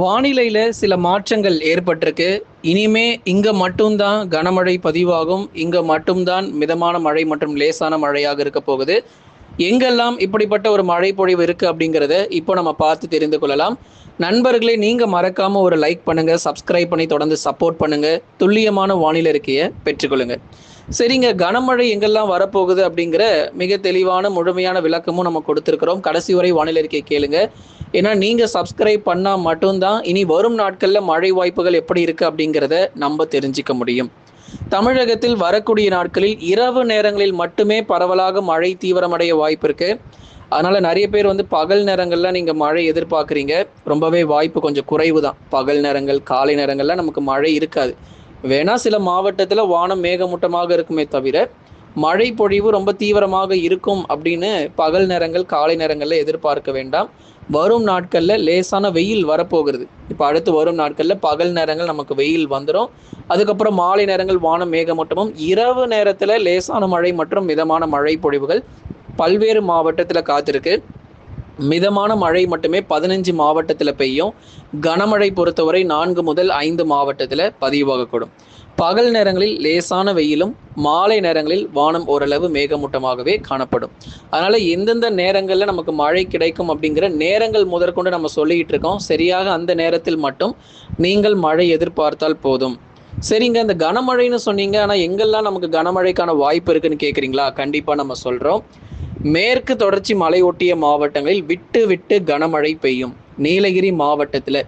வானிலையில் சில மாற்றங்கள் ஏற்பட்டிருக்கு. இனிமே இங்கே மட்டும்தான் கனமழை பதிவாகும். இங்கே மட்டும்தான் மிதமான மழை மற்றும் லேசான மழையாக இருக்க போகுது. எங்கெல்லாம் இப்படிப்பட்ட ஒரு மழை பொழிவு இருக்கு அப்படிங்கிறத இப்போ நம்ம பார்த்து தெரிந்து கொள்ளலாம். நண்பர்களே நீங்க மறக்காம ஒரு லைக் பண்ணுங்க சப்ஸ்கிரைப் பண்ணி தொடர்ந்து சப்போர்ட் பண்ணுங்க. துல்லியமான வானிலை இருக்கையை பெற்றுக்கொள்ளுங்க. சரிங்க கனமழை எங்கெல்லாம் வரப்போகுது அப்படிங்கிற மிக தெளிவான முழுமையான விளக்கமும் நம்ம கொடுத்துருக்கிறோம். கடைசி வரை வானிலை இருக்கை கேளுங்க. ஏன்னா நீங்க சப்ஸ்கிரைப் பண்ணா மட்டும்தான் இனி வரும் நாட்கள்ல மழை வாய்ப்புகள் எப்படி இருக்கு அப்படிங்கிறத நம்ம தெரிஞ்சுக்க முடியும். தமிழகத்தில் வரக்கூடிய நாட்களில் இரவு நேரங்களில் மட்டுமே பரவலாக மழை தீவிரமடைய வாய்ப்பு இருக்கு. அதனால நிறைய பேர் வந்து பகல் நேரங்கள்ல நீங்க மழை எதிர்பார்க்குறீங்க. ரொம்பவே வாய்ப்பு கொஞ்சம் குறைவு தான் பகல் நேரங்கள் காலை நேரங்கள்ல நமக்கு மழை இருக்காது. வேணா சில மாவட்டத்தில் வானம் மேகமூட்டமாக இருக்குமே தவிர மழை பொழிவு ரொம்ப தீவிரமாக இருக்கும் அப்படின்னு பகல் நேரங்கள் காலை நேரங்களில் எதிர்பார்க்க வேண்டாம். வரும் நாட்களில் லேசான வெயில் வரப்போகிறது. இப்போ அடுத்து வரும் நாட்களில் பகல் நேரங்கள் நமக்கு வெயில் வந்துடும் அதுக்கப்புறம் மாலை நேரங்கள் வானம் மேகமூட்டமும் இரவு நேரத்தில் லேசான மழை மற்றும் மிதமான மழை பொழிவுகள் பல்வேறு மாவட்டத்தில் காத்திருக்கு. மிதமான மழை மட்டுமே பதினஞ்சு மாவட்டத்தில் பெய்யும். கனமழை பொறுத்தவரை நான்கு முதல் ஐந்து மாவட்டத்தில் பதிவாகக்கூடும். பகல் நேரங்களில் லேசான வெயிலும் மாலை நேரங்களில் வானம் ஓரளவு மேகமூட்டமாகவே காணப்படும். அதனால எந்தெந்த நேரங்களில் நமக்கு மழை கிடைக்கும் அப்படிங்கிற நேரங்கள் முதற்கொண்டு நம்ம சொல்லிக்கிட்டு இருக்கோம். சரியாக அந்த நேரத்தில் மட்டும் நீங்கள் மழை எதிர்பார்த்தால் போதும். சரிங்க இந்த கனமழைன்னு சொன்னீங்க ஆனால் எங்கெல்லாம் நமக்கு கனமழைக்கான வாய்ப்பு இருக்குன்னு கேட்குறீங்களா கண்டிப்பாக நம்ம சொல்கிறோம் மேற்கு தொடர்ச்சி மலையொட்டிய மாவட்டங்களில் விட்டு விட்டு கனமழை பெய்யும். நீலகிரி மாவட்டத்தில்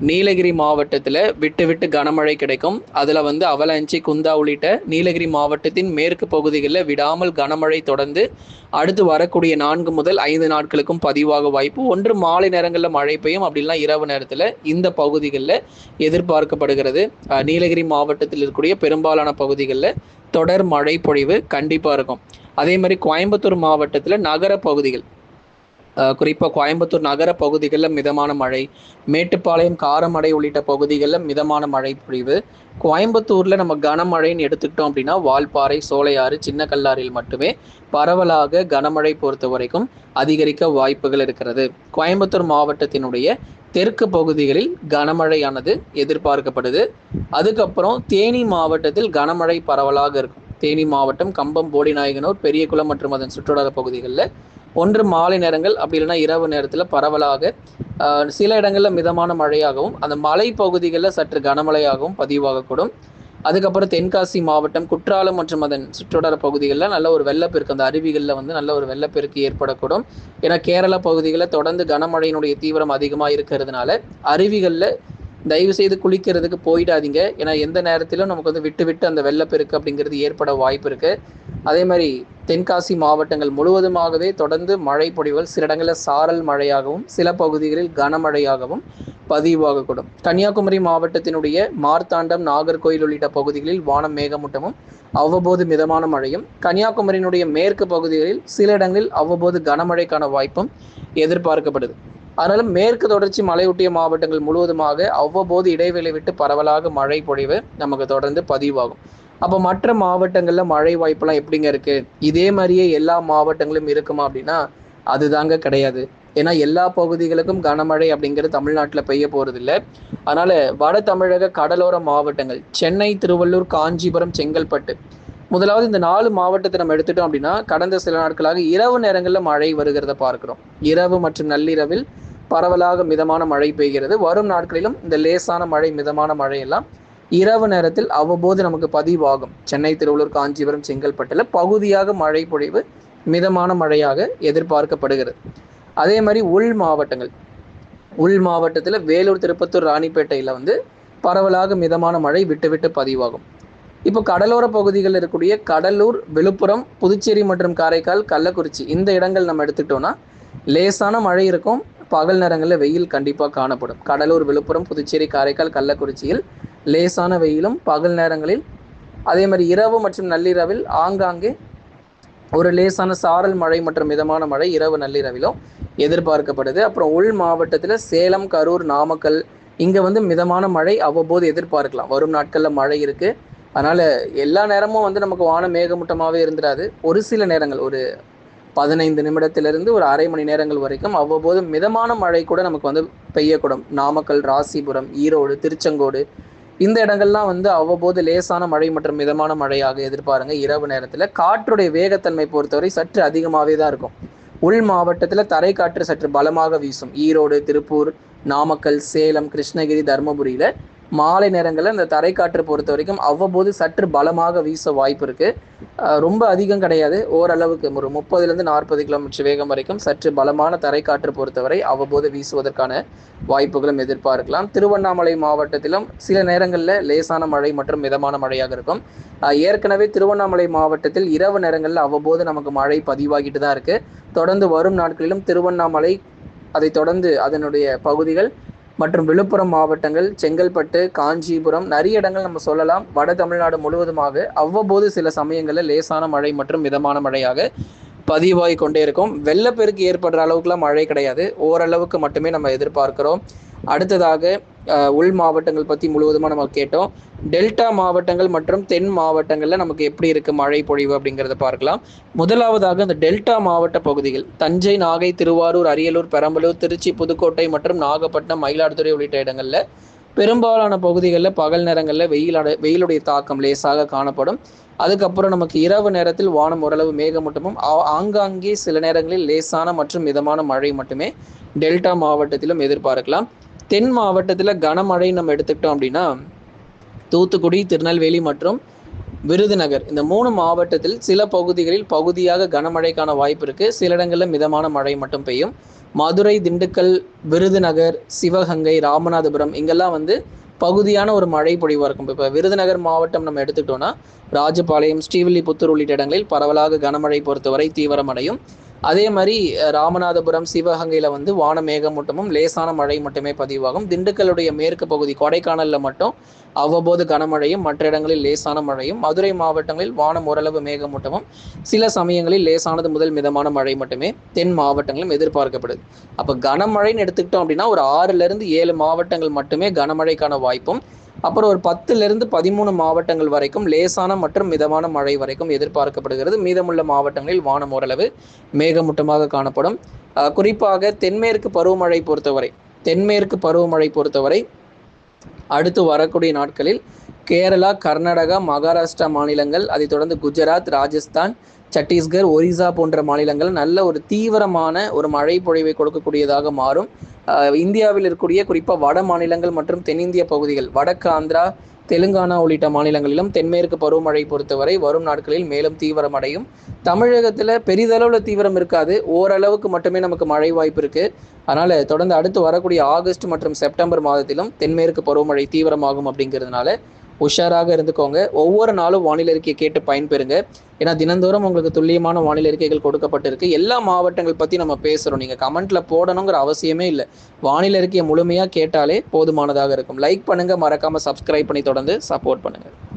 நீலகிரி மாவட்டத்தில் விட்டு விட்டு கனமழை கிடைக்கும். அதில் வந்து அவலாஞ்சி குந்தா உள்ளிட்ட நீலகிரி மாவட்டத்தின் மேற்கு பகுதிகளில் விடாமல் கனமழை தொடர்ந்து அடுத்து வரக்கூடிய நான்கு முதல் ஐந்து நாட்களுக்கும் பதிவாக வாய்ப்பு. ஒன்று மாலை நேரங்களில் மழை பெய்யும். அப்படிலாம் இரவு நேரத்தில் இந்த பகுதிகளில் எதிர்பார்க்கப்படுகிறது. நீலகிரி மாவட்டத்தில் இருக்கக்கூடிய பெரும்பாலான பகுதிகளில் தொடர் மழை பொழிவு கண்டிப்பாக இருக்கும். அதே மாதிரி கோயம்புத்தூர் மாவட்டத்தில் நகர பகுதிகள் குறிப்பாக கோயம்புத்தூர் நகர பகுதிகளில் மிதமான மழை மேட்டுப்பாளையம் காரமடை உள்ளிட்ட பகுதிகளில் மிதமான மழை பொழிவு. கோயம்புத்தூரில் நம்ம கனமழைன்னு எடுத்துக்கிட்டோம் அப்படின்னா வால்பாறை சோலையாறு சின்ன கல்லாறில் மட்டுமே பரவலாக கனமழை பொறுத்த வரைக்கும் அதிகரிக்க வாய்ப்புகள் இருக்கிறது. கோயம்புத்தூர் மாவட்டத்தினுடைய தெற்கு பகுதிகளில் கனமழையானது எதிர்பார்க்கப்படுது. அதுக்கப்புறம் தேனி மாவட்டத்தில் கனமழை பரவலாக இருக்கும். தேனி மாவட்டம் கம்பம் போடிநாயகனூர் பெரியகுளம் மற்றும் அதன் சுற்றுலா பகுதிகளில். ஒன்று மாலை நேரங்கள் அப்படி இல்லைன்னா இரவு நேரத்தில் பரவலாக சில இடங்களில் மிதமான மழையாகவும் அந்த மலை பகுதிகளில் சற்று கனமழையாகவும் பதிவாகக்கூடும். அதுக்கப்புறம் தென்காசி மாவட்டம் குற்றாலம் மற்றும் அதன் சுற்றுவட்டார பகுதிகளில் நல்ல ஒரு வெள்ளப்பெருக்கு அந்த அருவிகளில் வந்து நல்ல ஒரு வெள்ளப்பெருக்கு ஏற்படக்கூடும். ஏன்னா கேரள பகுதிகளில் தொடர்ந்து கனமழையினுடைய தீவிரம் அதிகமாக இருக்கிறதுனால அருவிகளில் தயவு செய்து குளிக்கிறதுக்கு போயிடாதீங்க. ஏன்னா எந்த நேரத்திலும் நமக்கு வந்து விட்டு விட்டு அந்த வெள்ளப்பெருக்கு அப்படிங்கிறது ஏற்பட வாய்ப்பு இருக்கு. அதே மாதிரி தென்காசி மாவட்டங்கள் முழுவதுமாகவே தொடர்ந்து மழை பொழிவுகள் சில இடங்களில் சாரல் மழையாகவும் சில பகுதிகளில் கனமழையாகவும் பதிவாகக்கூடும். கன்னியாகுமரி மாவட்டத்தினுடைய மார்த்தாண்டம் நாகர்கோயில் உள்ளிட்ட பகுதிகளில் வானம் மேகமூட்டமும் அவ்வப்போது மிதமான மழையும் கன்னியாகுமரியினுடைய மேற்கு பகுதிகளில் சில இடங்களில் அவ்வப்போது கனமழைக்கான வாய்ப்பும் எதிர்பார்க்கப்படுது. அதனால மேற்கு தொடர்ச்சி மலையொட்டிய மாவட்டங்கள் முழுவதுமாக அவ்வப்போது இடைவெளி விட்டு பரவலாக மழை பொழிவு நமக்கு தொடர்ந்து பதிவாகும். அப்போ மற்ற மாவட்டங்களில் மழை வாய்ப்பெல்லாம் எப்படிங்க இருக்கு? இதே மாதிரியே எல்லா மாவட்டங்களும் இருக்குமா அப்படின்னா அதுதாங்க கிடையாது. ஏன்னா எல்லா பகுதிகளுக்கும் கனமழை அப்படிங்கிறது தமிழ்நாட்டில் பெய்ய போகிறது இல்லை அதனால வட தமிழக கடலோர மாவட்டங்கள் சென்னை திருவள்ளூர் காஞ்சிபுரம் செங்கல்பட்டு முதலாவது இந்த நாலு மாவட்டத்தை நம்ம எடுத்துட்டோம் அப்படின்னா கடந்த சில நாட்களாக இரவு நேரங்களில் மழை வருகிறத பார்க்கிறோம். இரவு மற்றும் நள்ளிரவில் பரவலாக மிதமான மழை பெய்கிறது. வரும் நாட்களிலும் இந்த லேசான மழை மிதமான மழையெல்லாம் இரவு நேரத்தில் அவ்வப்போது நமக்கு பதிவாகும். சென்னை திருவள்ளூர் காஞ்சிபுரம் செங்கல்பட்டில் பகுதியாக மழை பொழிவு மிதமான மழையாக எதிர்பார்க்கப்படுகிறது. அதே மாதிரி உள் மாவட்டங்கள். உள் மாவட்டத்தில் வேலூர் திருப்பத்தூர் ராணிப்பேட்டையில் வந்து பரவலாக மிதமான மழை விட்டு விட்டு பதிவாகும். இப்போ கடலோர பகுதிகளில் இருக்கக்கூடிய கடலூர் விழுப்புரம் புதுச்சேரி மற்றும் காரைக்கால் கள்ளக்குறிச்சி இந்த இடங்கள் நம்ம எடுத்துக்கிட்டோம்னா லேசான மழை இருக்கும். பகல் நேரங்களில் வெயில் கண்டிப்பாக காணப்படும். கடலூர் விழுப்புரம் புதுச்சேரி காரைக்கால் கள்ளக்குறிச்சியில் லேசான வெயிலும் பகல் நேரங்களில் அதே மாதிரி இரவு மற்றும் நள்ளிரவில் ஆங்காங்கே ஒரு லேசான சாரல் மழை மற்றும் மிதமான மழை இரவு நள்ளிரவிலும் எதிர்பார்க்கப்படுது. அப்புறம் உள் மாவட்டத்தில் சேலம் கரூர் நாமக்கல் இங்கே வந்து மிதமான மழை அவ்வப்போது எதிர்பார்க்கலாம். வரும் நாட்களில் மழை இருக்குது. அதனால் எல்லா நேரமும் வந்து நமக்கு வானம் மேகமூட்டமாகவே இருந்துடாது ஒரு சில நேரங்கள் ஒரு பதினைந்து நிமிடத்திலிருந்து ஒரு அரை மணி நேரங்கள் வரைக்கும் அவ்வப்போது மிதமான மழை கூட நமக்கு வந்து பெய்யக்கூடும். நாமக்கல் ராசிபுரம் ஈரோடு திருச்செங்கோடு இந்த இடங்கள்லாம் வந்து அவ்வப்போது லேசான மழை மற்றும் மிதமான மழையாக எதிர்பாருங்க. இரவு நேரத்தில் காற்றுடைய வேகத்தன்மை பொறுத்தவரை சற்று அதிகமாகவே தான் இருக்கும். உள் மாவட்டத்தில் தரை காற்று சற்று பலமாக வீசும். ஈரோடு திருப்பூர் நாமக்கல் சேலம் கிருஷ்ணகிரி தருமபுரியில் மாலை நேரங்களில் இந்த தரைக்காற்று பொறுத்த வரைக்கும் அவ்வப்போது சற்று பலமாக வீச வாய்ப்பு இருக்குது ரொம்ப அதிகம் கிடையாது. ஓரளவுக்கு ஒரு முப்பதுலேருந்து நாற்பது கிலோமீட்டர் வேகம் வரைக்கும் சற்று பலமான தரைக்காற்று பொறுத்தவரை அவ்வப்போது வீசுவதற்கான வாய்ப்புகளும் எதிர்பார்க்கலாம். திருவண்ணாமலை மாவட்டத்திலும் சில நேரங்களில் லேசான மழை மற்றும் மிதமான மழையாக இருக்கும். ஏற்கனவே திருவண்ணாமலை மாவட்டத்தில் இரவு நேரங்களில் அவ்வப்போது நமக்கு மழை பதிவாகிட்டு தான் இருக்குது தொடர்ந்து வரும் நாட்களிலும் திருவண்ணாமலை அதை தொடர்ந்து அதனுடைய பகுதிகள் மற்றும் விழுப்புரம் மாவட்டங்கள் செங்கல்பட்டு காஞ்சிபுரம் நிறைய இடங்கள் நம்ம சொல்லலாம். வட தமிழ்நாடு முழுவதுமாக அவ்வப்போது சில சமயங்களில் லேசான மழை மற்றும் மிதமான மழையாக பதிவாகி கொண்டே இருக்கும். வெள்ளப்பெருக்கு ஏற்படுற அளவுக்குலாம் மழை கிடையாது. ஓரளவுக்கு மட்டுமே நம்ம எதிர்பார்க்கிறோம். அடுத்ததாக உள் மாவட்டங்கள் பற்றி முழுவதுமாக நம்ம கேட்டோம். டெல்டா மாவட்டங்கள் மற்றும் தென் மாவட்டங்களில் நமக்கு எப்படி இருக்குது மழை பொழிவு அப்படிங்கிறத பார்க்கலாம். முதலாவதாக இந்த டெல்டா மாவட்ட பகுதிகள். தஞ்சை நாகை திருவாரூர் அரியலூர் பெரம்பலூர் திருச்சி புதுக்கோட்டை மற்றும் நாகப்பட்டினம் மயிலாடுதுறை உள்ளிட்ட இடங்களில். பெரும்பாலான பகுதிகளில் பகல் நேரங்களில் வெயிலாட வெயிலுடைய தாக்கம் லேசாக காணப்படும். அதுக்கப்புறம் நமக்கு இரவு நேரத்தில் வானம் ஓரளவு மேகமூட்டமும் ஆங்காங்கே சில நேரங்களில் லேசான மற்றும் மிதமான மழை மட்டுமே டெல்டா மாவட்டத்திலும் எதிர்பார்க்கலாம். தென் மாவட்டத்தில் கனமழை நம்ம எடுத்துக்கிட்டோம் அப்படின்னா தூத்துக்குடி திருநெல்வேலி மற்றும் விருதுநகர். இந்த மூணு மாவட்டத்தில் சில பகுதிகளில் பகுதியாக கனமழைக்கான வாய்ப்பு இருக்குது சில இடங்களில் மிதமான மழை மட்டும் பெய்யும். மதுரை திண்டுக்கல் விருதுநகர் சிவகங்கை ராமநாதபுரம் இங்கெல்லாம் வந்து பகுதியான ஒரு மழை பொழிவாக இருக்கும். இப்போ விருதுநகர் மாவட்டம் நம்ம எடுத்துக்கிட்டோம்னா ராஜபாளையம் ஸ்ரீவில்லிபுத்தூர் உள்ளிட்ட இடங்களில் பரவலாக கனமழை பொறுத்தவரை தீவிரமடையும். அதே மாதிரி ராமநாதபுரம் சிவகங்கையில் வந்து வான மேகமூட்டமும் லேசான மழை மட்டுமே பதிவாகும். திண்டுக்கல்லுடைய மேற்கு பகுதி கொடைக்கானலில் மட்டும் அவ்வப்போது கனமழையும் மற்ற இடங்களில் லேசான மழையும் மதுரை மாவட்டங்களில் வானம் ஓரளவு மேகமூட்டமும் சில சமயங்களில் லேசானது முதல் மிதமான மழை மட்டுமே தென் மாவட்டங்களும் எதிர்பார்க்கப்படுது. அப்போ கனமழைன்னு எடுத்துக்கிட்டோம் அப்படின்னா ஒரு ஆறுலேருந்து ஏழு மாவட்டங்கள் மட்டுமே கனமழைக்கான வாய்ப்பும் அப்புறம் ஒரு பத்துலேருந்து பதிமூணு மாவட்டங்கள் வரைக்கும் லேசான மற்றும் மிதமான மழை வரைக்கும் எதிர்பார்க்கப்படுகிறது. மீதமுள்ள மாவட்டங்களில் வானம் ஓரளவு மேகமூட்டமாக காணப்படும். குறிப்பாக தென்மேற்கு பருவமழை பொறுத்தவரை தென்மேற்கு பருவமழை பொறுத்தவரை அடுத்து வரக்கூடிய நாட்களில் கேரளா கர்நாடகா மகாராஷ்டிரா மாநிலங்கள் அதைத் தொடர்ந்து குஜராத் ராஜஸ்தான் சத்தீஸ்கர் ஒரிசா போன்ற மாநிலங்கள் நல்ல ஒரு தீவிரமான ஒரு மழை பொழிவை கொடுக்கக்கூடியதாக மாறும். இந்தியாவில் இருக்கக்கூடிய குறிப்பாக வட மாநிலங்கள் மற்றும் தென்னிந்திய பகுதிகள் வடக்கு ஆந்திரா தெலுங்கானா உள்ளிட்ட மாநிலங்களிலும் தென்மேற்கு பருவமழை பொறுத்தவரை வரும் நாட்களில் மேலும் தீவிரமடையும். தமிழகத்தில் பெரிதளவில் தீவிரம் இருக்காது. ஓரளவுக்கு மட்டுமே நமக்கு மழை வாய்ப்பு இருக்குது அதனால் தொடர்ந்து அடுத்து வரக்கூடிய ஆகஸ்ட் மற்றும் செப்டம்பர் மாதத்திலும் தென்மேற்கு பருவமழை தீவிரமாகும் அப்படிங்கிறதுனால உஷாராக இருந்துக்கோங்க. ஒவ்வொரு நாளும் வானிலை அறிக்கையை கேட்டு பயன்பெறுங்க. ஏன்னா தினந்தோறும் உங்களுக்கு துல்லியமான வானிலை அறிக்கைகள் கொடுக்கப்பட்டிருக்கு. எல்லா மாவட்டங்கள் பற்றி நம்ம பேசுகிறோம் நீங்கள் கமெண்ட்டில் போடணுங்கிற அவசியமே இல்லை. வானிலை அறிக்கையை முழுமையாக கேட்டாலே போதுமானதாக இருக்கும். லைக் பண்ணுங்கள் மறக்காமல் சப்ஸ்கிரைப் பண்ணி தொடர்ந்து சப்போர்ட் பண்ணுங்கள்